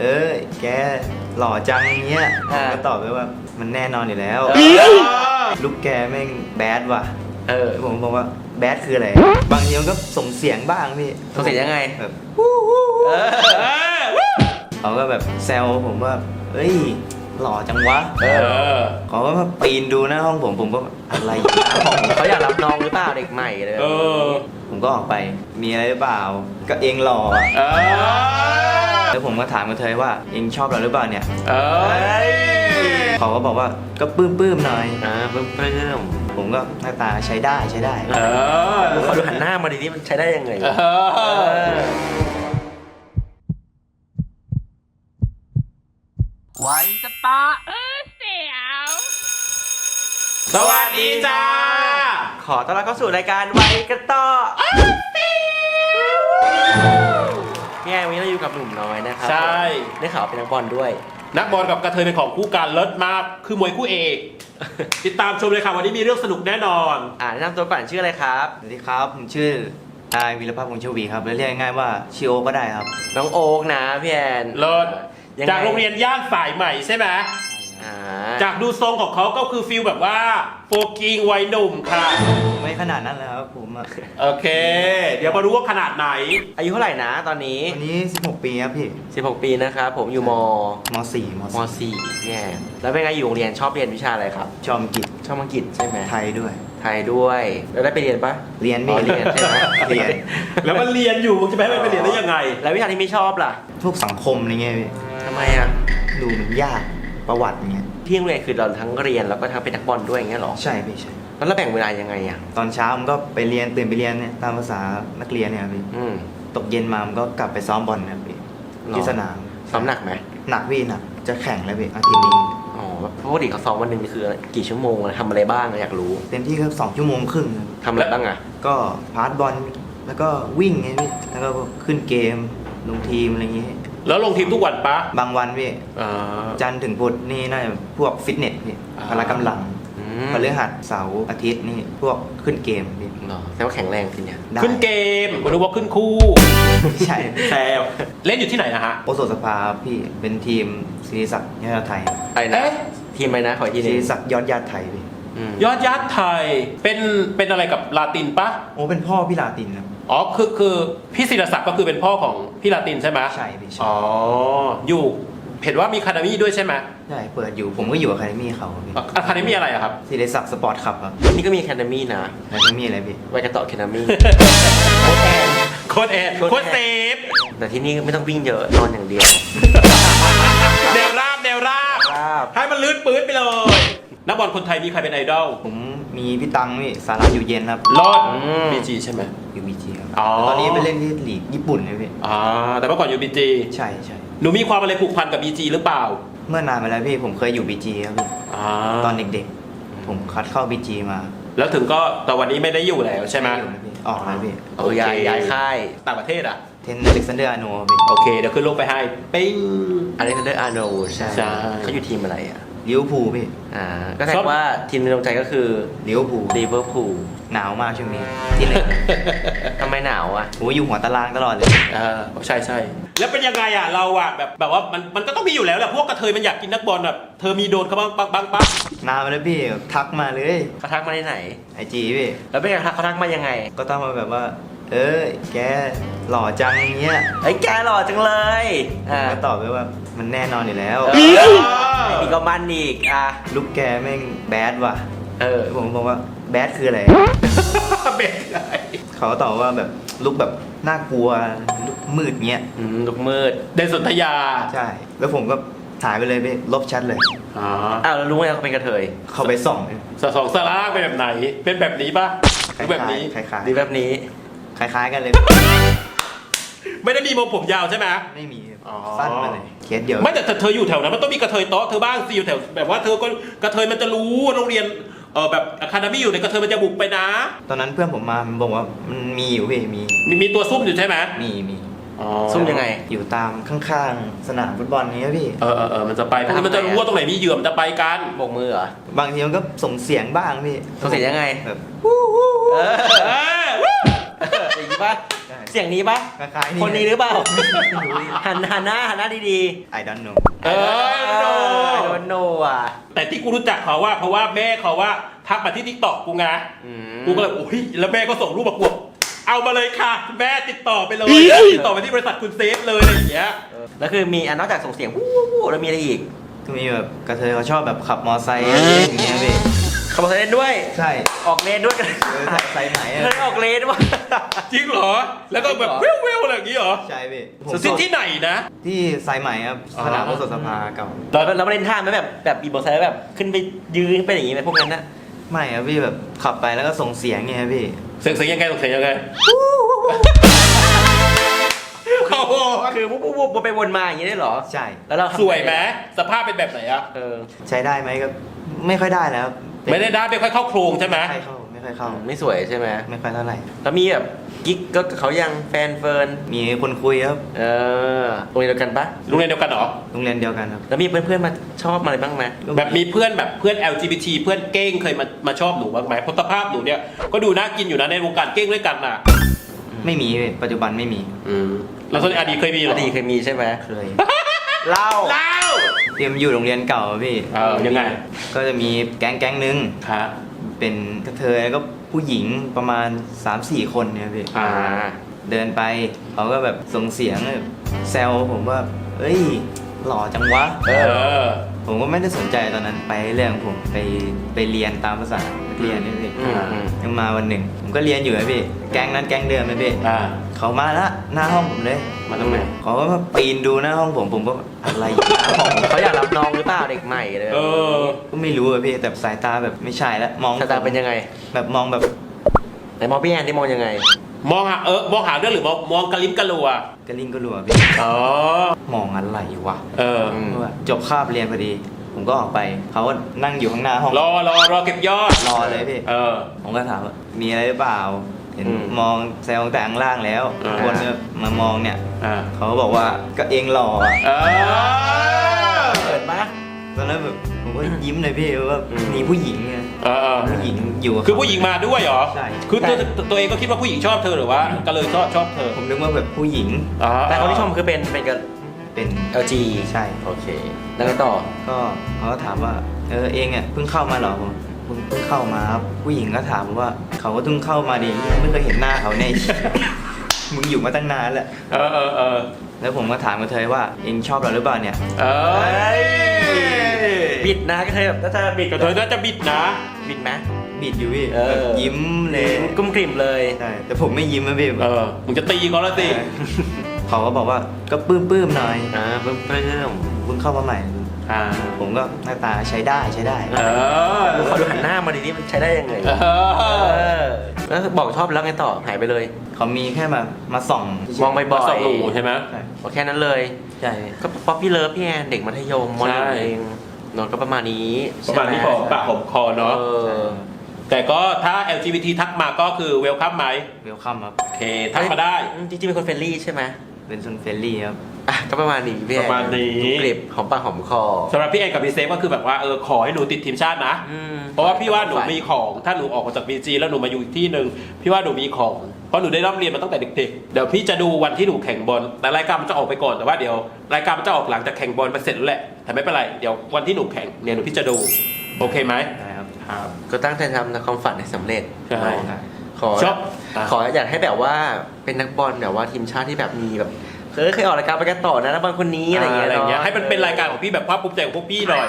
เออแกหล่อจังเงี้ยอ่าก็ตอบไปว่ามันแน่นอนอยู่แล้วเออลูกแกแม่งแบดว่ะเออผมบอกว่าแบดคืออะไร บางทีมันก็ส่งเสียงบ้างพี่ส่งเสียงยังไงแบบเออเขาก็แบบแซวผมว่าเอ้ยหล่อจังวะเออเขาก็มาปีนดูหน้าห้องผมผมก็อะไรหน้าห้องเขาอยากรับน้องหรือเปล่าเด็กใหม่เลยเออผมก็ออกไปมีอะไรหรือเปล่าก็เองหล่ออะเออ แล้วผมก็ถามกับเธอว่าเองชอบเราหรือเปล่าเนี่ยเอ้ยเขาก็บอกว่าก็ปลื้มปลื้มๆหน่อย อ่าเพิ่มเพิ่มผมก็หน้าตาใช้ได้ใช้ได้ เออเขาดูหันหน้ามาดีนี่มันใช้ได้ยังไงเอเอออไว้จะตาเออเสียวสวัสดีจ้า ขอต้อนรับเข้าสู่รายการไว้กันต่อ พี่แอนวันนี้เราอยู่กับหนุ่มน้อยนะครับใช่ได้ข่าวเป็นนักบอลด้วย นักบอลกับกระเทยเป็นของคู่กันเลิศมาก คือมวยคู่เอก ติดตามชมเลยค่ะ วันนี้มีเรื่องสนุกแน่นอน อ่าแนะนำตัวก่อนชื่ออะไรครับ สวัสดีครับ ผมชื่อนายวีรภาพวงศ์ชวีครับและเรียกง่ายๆว่าชิโอก็ได้ครับ น้องโอ๊กนะพี่แอนเลิศยังไงจากโรงเรียนย่านสายใหม่ใช่ไหม อ่าจากดูทรงของเขาก็คือฟิลแบบว่าโฟกิงวัยหนุ่มค่ะ ไม่ขนาดนั้นแล้วครับผมอะโอเค เดี๋ยวมาดูว่าขนาดไหน อายุเท่าไหร่นะตอนนี้ วันนี้ 16 ปีครับพี่16 ปีนะครับผมอยู่มม .4 ม ม .4 พี่แอนแล้วเป็นไงอยู่โรงเรียนชอบเรียนวิชาอะไรครับชอบอังกฤษชอบอังกฤษใช่ไหมไทยด้วย ไทยด้วย แล้วได้ไปเรียนปะเรียนอ๋พี่อเรียนใช่ไหมเรียน แล้วมันเรียนอยู่มึงจะไปให้มันไปเรียนได้ยังไง แล้ววิชาที่ไม่ชอบล่ะพวกสังคมอะไรเงี้ยพี่ทำไมอะ ดูมันยาก ประวัติเงี้ยที่โรงเรียนคือเราทั้งเรียนแล้วก็ทั้งเป็นนักบอลด้วยอย่างเงี้ยเหรอใช่พี่ใช่แล้วเราแบ่งเวลายังไงอะตอนเช้ามันก็ไปเรียนตื่นไปเรียนเนี่ยตามภาษานักเรียนเนี่ยพี่อืม ตกเย็นมามันก็กลับไปซ้อมบอลเนี่ยพี่หรอ ที่สนามซ้อมหนักไหมหนักพี่หนักจะแข่งแล้วพี่อาทิตย์นี้อ๋อปกติเขาซ้อมวันหนึ่งคือกี่ชั่วโมงอะทำอะไรบ้างอะอยากรู้เต็มที่ก็สองชั่วโมงครึ่งครับทำอะไรบ้างอะก็พาสบอลแล้วก็วิ่งไงพี่แล้วก็ขึ้นเกมลงทีมอะไรเงี้ย แล้วลงทีมทุกวันปะบางวันพี่อ่า จันทร์ถึงพุธนี่น่าจะพวกฟิตเนสพี่อ่า พละกำลังอืมพฤหัสเสาร์อาทิตย์นี่พวกขึ้นเกมพี่เหรอแต่ว่าแข็งแรงทีเนี้ยได้ขึ้นเกมคุณรู้ว่าขึ้นคู่ไม่ใช่แซวเล่นอยู่ที่ไหนนะฮะโอโสถสภาพี่เป็นทีมศิริศักดิ์ยอดไทยอะไรนะ เอ๊ะทีมอะไรนะ ขออีกทีหศินึงริศักดิ์ยอดญาติไทยพี่อืมยอดยัดไทยเป็นเป็นอะไรกับลาตินปะโอ้เป็นพ่อพี่ลาตินครับ อ๋อคือคือพี่ศิรศักดิ์ก็คือเป็นพ่อของพี่ลาตินใช่ไหมใช่พี่ใช่อ๋ออยู่เห็นว่ามีคาเดมี่ด้วยใช่ไหมใช่เปิดอยู่ผมก็อยู่อะคาเดมี่เขาพี่อะคาเดมี่อะไรอะครับ ศิริศักดิ์สปอร์ตคลับครับนี่ก็มีแคนามีนะคาเดมี่อะไรพี่ไว้กันต่อแคนามีโค้ดแอนโค้โค้ดดแอนเซฟแต่ที่นี่ไม่ต้องวิ่งเยอะนอนอย่างเดียวแนวราบแนวราบราบให้มันลื่นปื๊ดไปเลย นักบอลคนไทยมีใครเป็นไอดอล ผม มีพี่ตังพี่สาระอยู่เย็นครับรอดอืม บีจีใช่ไหม อยู่บีจีครับอ๋อ ตอนนี้ไปเล่นที่ลีกญี่ปุ่นเลยพี่อ่าแต่เมื่อก่อนอยู่บีจีใช่ใช่หนูมีความอะไรผูกพันกับบีจีหรือเปล่าเมื่อนานมาแล้วพี่ผมเคยอยู่บีจีครับพี่อ่าตอนเด็กๆ ผมคัดเข้าบีจีมาแล้วถึงก็แต่วันนี้ไม่ได้อยู่แล้วใช่ไหมอยู่นะพี่ออกแล้วพี่เออย้ายย้ายค่าย ต่างประเทศอะ เทนอเล็กซานเดอร์อาโนพี่ โอเคเดี๋ยวขึ้นรูปไปให้ปิ้ง อเล็กซานเดอร์อาร์โนลด์ใช่ ใช่ เขาอยู่ทีมอะไรอะ ลิเวอร์พูลพี่อ่าก็แสดงว่าทีมในดวงใจก็คือลิเวอร์พูลลิเวอร์พูลหนาวมากช่วงนี้ที่ไหนทำไมหนาวอะผมอยู่หัวตารางตลอดเลยเออใช่ใช่แล้วเป็นยังไงอะเราอะแบบแบบว่ามันมันก็ต้องมีอยู่แล้วแหละพวกกระเทยมันอยากกินนักบอลแบบเธอมีโดนเขาบ้างบ้างบ้างปะนานมาแล้วพี่ทักมาเลยเขาทักมาได้ไหนไอจีพี่แล้วเป็นไงทักเขาทักมายังไง ก็ต้องมาแบบว่า เออแกหล่อจังเงี้ยไอ้ยแกหล่อจังเลยอ่าก็ตอบไปว่ามันแน่นอนอยู่แล้ว เออไอ้นี่ก็มันอีกอะลูกแกแม่งแบดว่ะเออ ผมบอกว่าแบดคืออะไร เบ็ดอะไรเขาก็ตอบว่าแบบลุกแบบน่ากลัวลุกมืดเงี้ย อืมลูกมืดเดนสนธยาใช่ แล้วผมก็ถ่ายไปเลยพี่ลบแชัดเลย อ๋ออ้าวแล้วรู้ไหมเขาเป็นกระเทยเข้าไปส่องสสองสลากเป็นแบบไหน เป็นแบบนี้ปะหครือแบบนี้ล้ายๆคล้ายดีแบบนี้ๆ คล้ายๆกันเลย ไม่ได้มีมผมยาวใช่ไหม ไม่มีอ๋อ สั้นไปเลยเคสเดียวไม่แต่เธออยู่แถวนั้นมันต้องมีกระเทยโต๊ะเธอบ้างสิอยู่แถวแบบว่าเธอก็กระเทยมันจะรู้ว่าโรงเรียนเออแบบอะคาเดมี่อยู่ในกระเทยมันจะบุกไปนะ ตอนนั้นเพื่อนผมมามันบอกว่ามันมีอยู่พี่มีมีมีตัวซุ่มอยู่ใช่ไหมมีมีอ๋อซุ่มยังไง อยู่ตามข้างๆ สนามฟุตบอลนี้พี่ เออเออเออมันจะไปเพราะมันจะรู้ว่าตรงไหนมีเหยื่อมันจะไปกันโบกมือเหรอ บางทีมันก็ส่งเสียงบ้างพี่ส่งเสียงยังไงแบบ เออเอออย่าง นี้นี้ปะใช่ เสียงนี้ปะคล้ายๆคนนี้หรือเปล่าไม่รู้ดิหันหันหน้าหันหน้าดี I don't know ๆเออโน โดนโนอะ แต่ที่กูรู้จักเขาว่าเพราะว่าแม่เขาว่าทักมาที่ทิกตอกกูไงอืมกูก็เลยโอ้ยแล้วแม่ก็ส่งรูปมากูบอกเอามาเลยค่ะ แม่ติดต่อไปเลยติดต่อไปที่บริษัทคุณเซฟเลยอะไรอย่างเงี้ยเออแล้วคือมีอันนอกจากส่งเสียงวู้วู้วู้แล้วมีอะไรอีก ก็มีแบบกระเทยเขาชอบแบบขับมอไซค์อะไรอย่างเงี้ยพี่ ขับมอเตอร์ไซค์เล่นด้วย ใช่ออกเลนด้วยกันเออใส่ใส่ไหนอะเคยออกเลนด้วยจริงเหรอ แล้วก็แบบจริงเหรอเวลๆอะไรอย่างงี้เหรอใช่พี่ผมสุดที่ไหนนะ ที่สายไหมครับอ๋อ สนามโอสถสภาเก่าเราเราไม่เล่นท่าไหมแบบแบบบีบมอเตอร์ไซค์แล้วแบบขึ้นไปยืนไปอย่างงี้ไหมพวกนั้นนะไม่ครับพี่แบบขับไปแล้วก็ส่งเสียงไงครับพี่ เสียงเสียงยังไงเสียงยังไงโอ้โหคือวุบวุบวุบวนไปวนมาอย่างงี้ได้เหรอใช่ แล้วเราทำสวยไหมสภาพเป็นแบบไหนอะเออใช้ได้ไหมก็ไม่ค่อยได้แล้วครับ ไม่ได้ด้าไม่ค่อยเข้าโครงใช่ไหมไม่ค่อยเข้าไม่ค่อยเข้าไม่สวยใช่ไหมไม่ค่อยเท่าไหร่ แล้วมีแบบกิ๊กก็กับเขายังแฟนเฟิร์นมีคนคุยครับเออโรงเรียนเดียวกันปะโรงเรียนเดียวกันเหรอ โรงเรียนเดียวกันครับแล้วมีเพื่อนๆมาชอบมาอะไรบ้างไหมแบบมีเพื่อนแบบเพื่อน LGBT เพื่อนเก้งเคยมามาชอบหนูบ้างไหมเพราะสภาพหนูเนี่ยก็ดูน่ากินอยู่นะในวงการเก้งด้วยกันน่ะไม่มีพี่ปัจจุบันไม่มีอืมแล้วส่วนอดีตเคยมีเหรออดีตเคยมีใช่ไหมเคยเล่า เล่า เตรียมอยู่โรงเรียนเก่าอะพี่เออยังไงก็จะมีแก๊งแก๊งหนึ่งครับเป็นกระเทยแล้วก็ผู้หญิงประมาณ 3-4 คนเนี่ยพี่อ่า เดินไปเขาก็แบบส่งเสียงแบบแซวผมว่า เอ้ย หล่อจังวะ เออ ผมก็ไม่ได้สนใจตอนนั้นไปเรื่องของผมไปไปเรียนตามภาษานักเรียนนี่พี่อืมอืม ยังมาวันหนึ่ง ผมก็เรียนอยู่นะพี่ แก๊งนั้นแก๊งเดิมนะพี่ อ่า เขามาละหน้าห้องผมเลยมาตรงไหนเขาก็มาปีนดูหน้าห้องผมผมก็อะไรอยู่หน้าห้องเขาอยากรับน้องหรือเปล่าเด็กใหม่เลยเออ ก็ไม่รู้อะพี่แต่สายตาแบบไม่ใช่แล้วมองสายตาเป็นยังไง แบบมองแบบไหนมองพี่แอนที่มองยังไง มองหาเออมองหาเรื่องหรือมองมองกระลิ้มกระลัวกระลิ่งกระลัวพี่อ๋อมองอะไรวะเอออืมว่าจบคาบเรียนพอดี ผมก็ออกไปเขาก็นั่งอยู่ข้างหน้าห้องรอรอรอเก็บยอดรอเลยพี่เออผมก็ถามว่ามีอะไรหรือเปล่า เห็นอืมมองแซวตั้งแต่ข้างล่างแล้วอ่าคนก็มามองเนี่ยอ่าเขาก็บอกว่าก็เองหล่ออะเออเปิดปะตอนนั้นแบบผมก็ยิ้มเลยพี่ว่าอืมมีผู้หญิงไงเออเออผู้หญิงอยู่กับคือผู้หญิงมาด้วยเหรอใช่ คือตัวตัวเองก็คิดว่าผู้หญิงชอบเธอหรือว่าก็เลยชอบชอบเธอผมนึกว่าแบบผู้หญิงอ๋อแต่คนที่ชมคือเป็นเป็นกับ เป็น LG ใช่ โอเค แล้วก็ต่อ ก็เขาก็ถามว่า เออเองอะเพิ่งเข้ามาเหรอผม เพิ่งเพิ่งเข้ามาครับผู้หญิงก็ถามว่า เขาก็เพิ่งเข้ามาดิไม่เคยเห็นหน้าเขาใน มึงอยู่มาตั้งนานแล้วเออเออเออแล้วผมก็ถามกับเธอว่าเองชอบเราหรือเปล่าเนี่ยเอ้ยบิดนะก็เธอแบบถ้าบิดกับเธอน่าจะบิดนะบิดไหม บิดอยู่พี่เออ แบบยิ้มเลยกุ้มกลิ่มเลย ใช่แต่ผมไม่ยิ้มนะพี่เออมึงจะตีเขาแล้วสิ เขาก็บอกว่าก็ปลื้มปลื้มๆหน่อยอ่าเพิ่มเพิ่มเพิ่งเข้ามาใหม่ อ่าผมก็หน้าตาใช้ได้ใช้ได้เออเขาดูหันหน้ามาดีนี่มันใช้ได้ยังไงเอเอออแล้วบอกชอบแล้วไงต่อหายไปเลย เขามีแค่มามาส่องมองบ่มาอยสอบหนูใช่ไหมใช่ๆบอกแค่นั้นเลยใช่ก็ป๊อปปี้เลิฟพี่แอนเด็กมัธยมมใช่เองนอนก็ประมาณนี้ประมาณนี้ใช่ของไหปากของคอเนาะเออแต่ก็ถ้า LGBT ทักมาก็คือเวลคัมไหมเวลคัมครับ โอเค ทักมาได้อืมจริงๆเป็นคนเฟรนลี่ใช่ไหมเป็นซนเฟรนลี่ครับ อะก็ประมาณนี้พี่แอนประมาณนี้ กริบหอมปากหอมคอสำหรับพี่แอนกับพี่เซฟก็คือแบบว่าเออขอให้หนูติดทีมชาตินะ อืมเพราะว่าพี่ว่าหนูมีของถ้าหนูออกมาจากบีจีแล้วหนูมาอยู่อีกที่หนึ่งพี่ว่าหนูมีของเพราะหนูได้ร่ำเรียนมาตั้งแต่เด็กๆเดี๋ยวพี่จะดูวันที่หนูแข่งบอลแต่รายการมันจะออกไปก่อนแต่ว่าเดี๋ยวรายการมันจะออกหลังจากแข่งบอลไปเสร็จแล้วแหละแต่ไม่เป็นไรเดี๋ยววันที่หนูแข่งเนี่ยหนูพี่จะดูโอเคไหมได้ครับ ครับ ก็ตั้งใจทำในความฝันให้สำเร็จใช่เนาะขอชอบอะขออยากให้แบบว่าเป็นนักบอลแบบว่าทีมชาติที่แบบมีแบบ เคยเคยออกรายการไปกันต่อนะนักบอลคนนี้อะไรอย่างเงี้ยอะไรอย่างเงี้ยาะให้มันเป็นรายการของพี่แบบภาคภูมิใจของพวกพี่หน่อย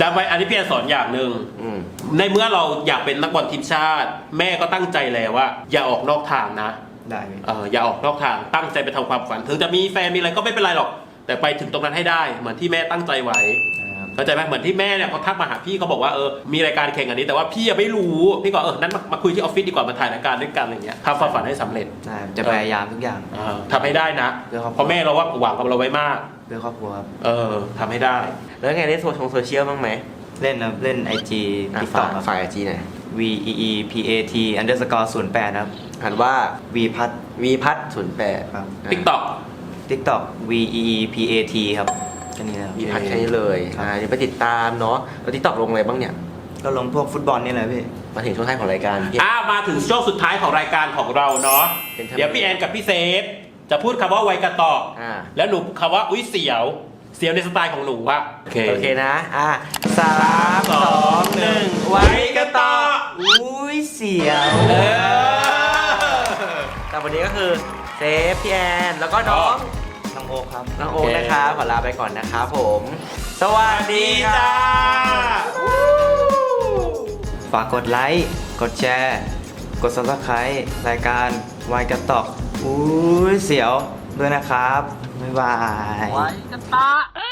จำไว้อันนี้พี่แอนสอนอย่างหนึ่งอืมในเมื่อเราอยากเป็นนักบอลทีมชาติ แม่ก็ตั้งใจแล้วว่า อย่าออกนอกทางนะได้พี่เอออย่าออกนอกทางตั้งใจไปทำความฝัน ถึงจะมีแฟนมีอะไรก็ไม่เป็นไรหรอก แต่ไปถึงตรงนั้นให้ได้ เหมือนที่แม่ตั้งใจไว้นะครับ เข้าใจไหมเหมือนที่แม่เนี่ยเขาทักมาหาพี่เขาบอกว่าเออมีรายการแข่งอันนี้แต่ว่าพี่ยังไม่รู้พี่ก็เออนั้นมามาคุยที่ออฟฟิศดีกว่ามาถ่ายรายการด้วยกันอะไรเงี้ยทำความฝันให้สำเร็จได้จะพยายามทุกอย่าง เออทำให้ได้นะเพื่อครอบครัวเพราะแม่เราว่าหวังกับเราไว้มาก เพื่อครอบครัวครับเออทำให้ได้ แล้วไงเล่นโซเชียลโซเชียลบ้างไหมเล่นครับเล่น IG อะ TikTok ฝากครับฝ่ายไอจีหน่อย V E E P A T underscore 0 8ครับ หันว่า V พัดวีพัฒศูนย์แปด ครับติ๊กต็อก TikTok V E E P A T ครับแค่นี้นะครับวีพัฒแค่นี้เลยอ่าเดี๋ยวไปติดตามเนาะแล้วทิกตอกลงอะไรบ้างเนี่ย ก็ลงพวกฟุตบอลนี่แหละพี่ มาถึงช่วงท้ายของรายการพี่ อ่ามาถึงช่วงสุดท้ายของรายการของเราเนาะเป็นธรรมเดี๋ยวพี่แอนกับพี่เซฟ จะพูดคำว่าไวกระตอกอ่า แล้วหนูคำว่าอุ้ยเสียว เสียวในสไตล์ของหนูอะโอเคโอเคนะ อะสามสองหนึ่งไว้กันต่ออุ้ยเสียว เออ แต่วันนี้ก็คือเซฟพี่แอน แล้วก็น้อง น้องโอคครับ น้องโอ๊คนะครับ ขอลาไปก่อนนะครับผม สวัสดีดีครัจ้าบฝากกดไลค์ กดแชร์ กด subscribe รายการวายกระตอกอุ้ยเสียวด้วยนะครับ บ๊ายบายไว้กันตาเอ้